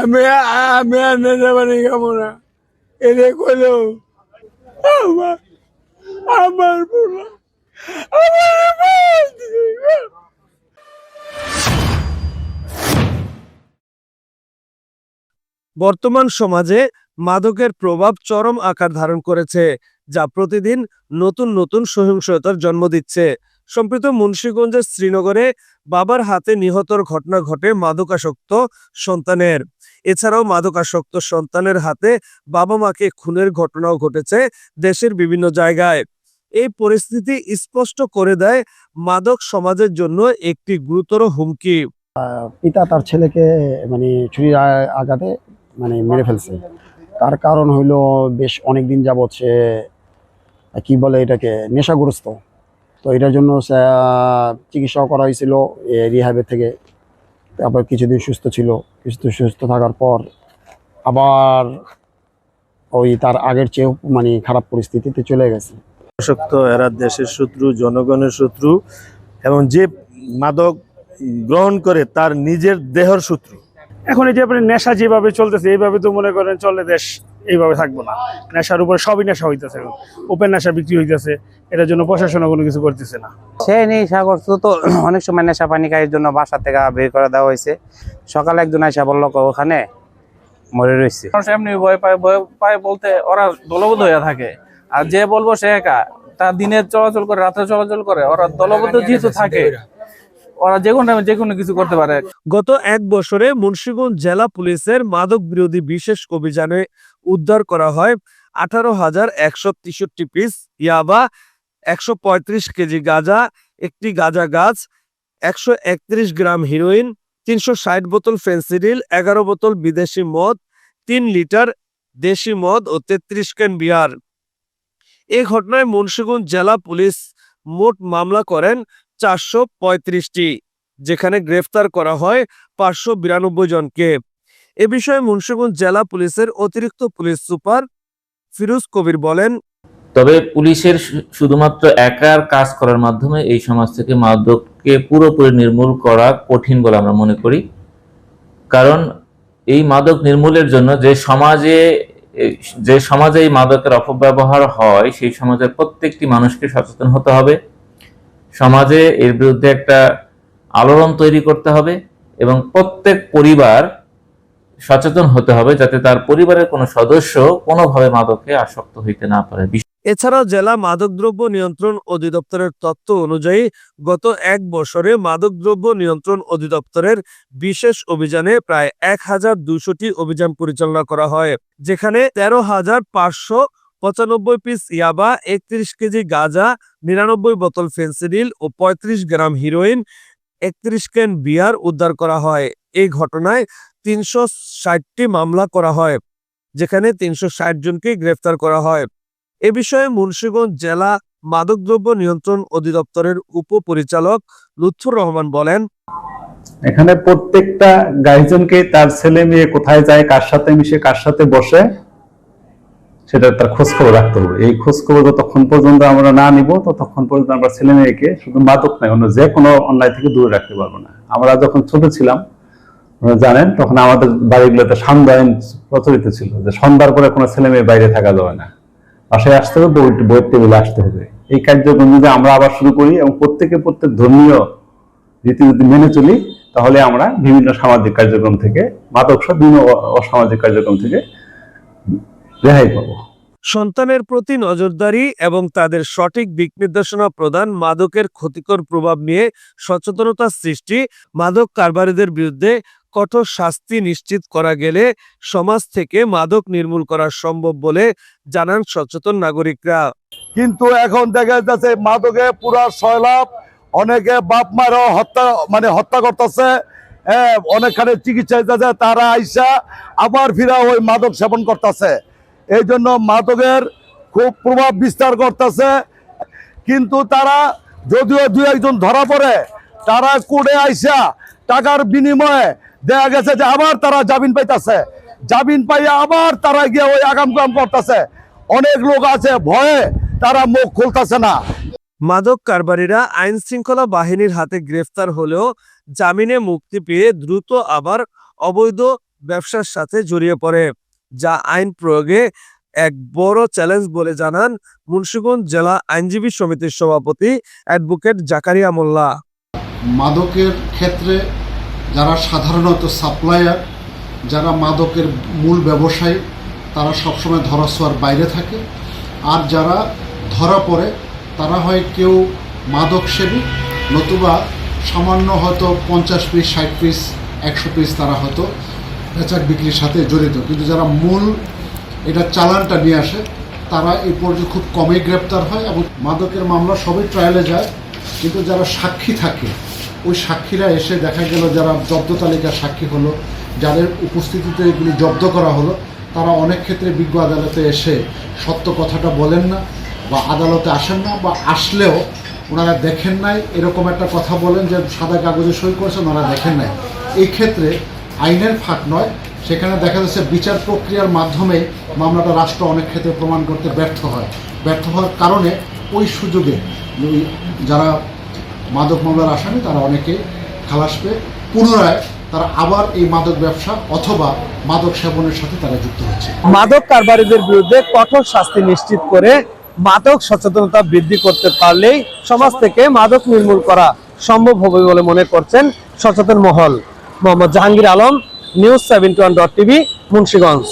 আমি আমি আর নেতা বানি খাব না। এনে কইলো, আমার আমার বর্তমান সমাজে মাদকের প্রভাব চরম আকার ধারণ করেছে, যা প্রতিদিন নতুন নতুন সহিংসতার জন্ম দিচ্ছে। সম্প্রতি মুন্সীগঞ্জের শ্রীনগরে বাবার হাতে নিহতর ঘটনা ঘটে মাদকাসক্ত সন্তানের। এছাড়াও মাদকাসক্ত সন্তানের হাতে বাবা মাকে খুনের ঘটনাও ঘটেছে দেশের বিভিন্ন জায়গায়। এই পরিস্থিতি স্পষ্ট করে দেয় মাদক সমাজের জন্য একটি গুরুতর হুমকি। পিতা তার ছেলেকে মানে ছুরির আঘাতে মানে মেরে ফেলছে। তার কারণ হইল বেশ অনেক দিন যাবৎ সে, কি বলে এটাকে, নেশাগ্রস্ত। তো এটার জন্য চিকিৎসাও করা হয়েছিল রিহাবের থেকে। তারপর কিছুদিন সুস্থ ছিল কিছুদিন সুস্থ থাকার পর আবার ওই তার আগের চেয়েও মানে খারাপ পরিস্থিতিতে চলে গেছে। অসক্ত এরা দেশের শত্রু জনগণের শত্রু এবং যে মাদক গ্রহণ করে তার নিজের দেহর শত্রু। এখন এই যে আপনি নেশা যেভাবে চলতেছে এইভাবে তো মনে করেন চলে দেশ এইভাবে থাকব না। নেশার উপরে সবই নেশা হইতেছে। ওপেন নেশা বিক্রি হইতেছে। এটার জন্য প্রশাসনও কোনো কিছু করতেছে না। সে নেশা করতো তো অনেক সময় নেশা পানি খাইয়ের জন্য বাসা থেকে বের করে দেওয়া হয়েছে। সকালে একজন আইসা বলল ওখানে? মরে রয়েছে এমনি ভয় পায় ভয় পায় বলতে ওরা দলবদ্ধ হয়ে থাকে। আর যে বলব সে একা। তার দিনে চলাচল করে রাতে চলাচল করে ওরা দলবদ্ধ যেহেতু থাকে। ওরা যে কোনো টাইমে যে কোনো কিছু করতে পারে। গত এক বছরে মুন্সিগঞ্জ জেলা পুলিশের মাদক বিরোধী বিশেষ অভিযানে উদ্ধার করা হয় আঠারো হাজার একশো তেষট্টি পিস ইয়াবা, একশো পঁয়ত্রিশ কেজি গাঁজা, একটি গাঁজা গাছ, একশো একত্রিশ গ্রাম হিরোইন তিনশো ষাট বোতল ফেন্সিডিল এগারো বোতল বিদেশি মদ, তিন লিটার দেশি মদ ও তেত্রিশ ক্যান বিয়ার এ ঘটনায় মুন্সিগঞ্জ জেলা পুলিশ মোট মামলা করেন চারশো পঁয়ত্রিশটি, যেখানে গ্রেফতার করা হয় পাঁচশো বিরানব্বই জনকে। এ বিষয়ে মুন্সিগঞ্জ জেলা পুলিশের অতিরিক্ত পুলিশ সুপার ফিরোজ কবির বলেন, তবে পুলিশের শুধুমাত্র একার কাজ করার মাধ্যমে এই সমাজ থেকে মাদককে পুরোপুরি নির্মূল করা কঠিন বলে আমরা মনে করি। কারণ এই মাদক নির্মূলের জন্য যে সমাজে যে সমাজে এই মাদকের অপব্যবহার হয়, সেই সমাজের প্রত্যেকটি মানুষকে সচেতন হতে হবে। সমাজে এর বিরুদ্ধে একটা আলোড়ন তৈরি করতে হবে এবং প্রত্যেক পরিবার সচেতন হতে হবে যাতে তার পরিবারের কোনো সদস্য কোনোভাবে মাদকে আসক্ত হইতে না পারে। এছাড়াও জেলা মাদকদ্রব্য নিয়ন্ত্রণ অধিদপ্তরের তথ্য অনুযায়ী গত এক বছরে মাদকদ্রব্য নিয়ন্ত্রণ অধিদপ্তরের বিশেষ অভিযানে প্রায় এক হাজার দুশোটি অভিযান পরিচালনা করা হয়, যেখানে তেরো হাজার পাঁচশো পঁচানব্বই পিস ইয়াবা, একত্রিশ কেজি গাঁজা, নিরানব্বই বোতল ফেন্সিডিল ও পঁয়ত্রিশ গ্রাম হিরোইন একত্রিশ ক্যান বিয়ার উদ্ধার করা হয়। এই ঘটনায় তিনশো ষাটটি মামলা করা হয়, যেখানে তিনশো ষাট জনকে গ্রেফতার করা হয়। এ বিষয়ে মুন্সীগঞ্জ জেলা মাদকদ্রব্য নিয়ন্ত্রণ অধিদপ্তরের উপপরিচালক লুৎফুর রহমান বলেন, এখানে প্রত্যেকটা গার্জেনকে তার ছেলে মেয়ে কোথায় যায়, কার সাথে মিশে, কার সাথে বসে সেটা তার খোঁজ খবর রাখতে হবে। এই খোঁজ খবর যতক্ষণ পর্যন্ত আমরা না নিব, ততক্ষণ পর্যন্ত আমরা ছেলে মেয়েকে শুধু মাদক নয়, অন্য যে কোনো অন্যায় থেকে দূরে রাখতে পারব না। আমরা যখন ছোট ছিলাম জানেন, তখন আমাদের বাড়িগুলোতে সন্ধ্যা আইন প্রচলিত ছিল যে সন্ধ্যার পরে কোনো ছেলে মেয়ে বাইরে থাকা যাবে না। বাসায় আসতে হবে, বই বইয়ের টেবিলে আসতে হবে। এই কার্যক্রম যদি আমরা আবার শুরু করি এবং প্রত্যেকে প্রত্যেক ধর্মীয় রীতি যদি মেনে চলি, তাহলে আমরা বিভিন্ন সামাজিক কার্যক্রম থেকে মাদক বিভিন্ন অসামাজিক কার্যক্রম থেকে রেহাই পাবো। সন্তানের প্রতি নজরদারি এবং তাদের সঠিক দিক নির্দেশনা প্রদান মাদকের ক্ষতিকর প্রভাব নিয়ে সচেতনতা সৃষ্টি মাদক কারবারিদের বিরুদ্ধে কঠোর শাস্তি নিশ্চিত করা গেলে সমাজ থেকে মাদক নির্মূল করা সম্ভব বলে জানান সচেতন নাগরিকরা। কিন্তু এখন দেখা যাচ্ছে মাদকে পুরা সয়লাভ অনেকে বাপ মারও হত্যা মানে হত্যা করতেছে হ্যাঁ অনেকখানে চিকিৎসা যাচ্ছে তারা আইসা আবার ফিরা ওই মাদক সেবন করতেছে। এই জন্য মাদকের খুব প্রভাব বিস্তার করতেছে। কিন্তু তারা যদিও দু একজন ধরা পড়ে, তারা কোর্টে আইসা টাকার বিনিময়ে দেখা গেছে যে আবার তারা জামিন পাইতাছে। জামিন পাইয়া আবার তারা গিয়ে ওই আগাম কাম করতেছে। অনেক লোক আছে, ভয়ে তারা মুখ খুলতেছে না। মাদক কারবারিরা আইন শৃঙ্খলা বাহিনীর হাতে গ্রেফতার হলেও জামিনে মুক্তি পেয়ে দ্রুত আবার অবৈধ ব্যবসার সাথে জড়িয়ে পড়ে। যা আইন প্রয়োগে এক বড় চ্যালেঞ্জ বলে জানান মুন্সিগঞ্জ জেলা আইনজীবী সমিতির সভাপতি অ্যাডভোকেট জাকারিয়া মোল্লা। মাদকের ক্ষেত্রে যারা সাধারণত সাপ্লায়ার যারা মাদকের মূল ব্যবসায়ী, তারা সবসময় ধরাছোঁয়ার বাইরে থাকে। আর যারা ধরা পড়ে, তারা হয় কেউ মাদক সেবী নতুবা সামান্য হয়তো পঞ্চাশ পিস ষাট পিস একশো পিস তারা হয়তো বেচাক বিক্রির সাথে জড়িত। কিন্তু যারা মূল এটা চালানটা নিয়ে আসে, তারা এই পর্যন্ত খুব কমই গ্রেপ্তার হয় এবং মাদকের মামলা সবই ট্রায়ালে যায়। কিন্তু যারা সাক্ষী থাকে, ওই সাক্ষীরা এসে দেখা গেল যারা জব্দ তালিকার সাক্ষী হলো, যাদের উপস্থিতিতে এগুলি জব্দ করা হলো, তারা অনেক ক্ষেত্রে বিজ্ঞ আদালতে এসে সত্য কথাটা বলেন না বা আদালতে আসেন না বা আসলেও ওনারা দেখেন নাই, এরকম একটা কথা বলেন যে সাদা কাগজে সই করেছেন, ওনারা দেখেন নাই। এই ক্ষেত্রে আইনের ফাঁক নয়। সেখানে দেখা যাচ্ছে বিচার প্রক্রিয়ার মাধ্যমে মামলাটা রাষ্ট্র অনেক ক্ষেত্রে প্রমাণ করতে ব্যর্থ হয়। ব্যর্থ হওয়ার কারণে ওই সুযোগে যারা মাদক মামলার আসামি, তারা অনেকে খালাস পেয়ে পুনরায় তারা আবার এই মাদক ব্যবসা অথবা মাদক সেবনের সাথে তারা যুক্ত হচ্ছে। মাদক কারবারিদের বিরুদ্ধে কঠোর শাস্তি নিশ্চিত করে মাদক সচেতনতা বৃদ্ধি করতে পারলেই সমাজ থেকে মাদক নির্মূল করা সম্ভব হবে বলে মনে করছেন সচেতন মহল। Mohammad Jahangir Alam news seventy one dot TV Munshiganj.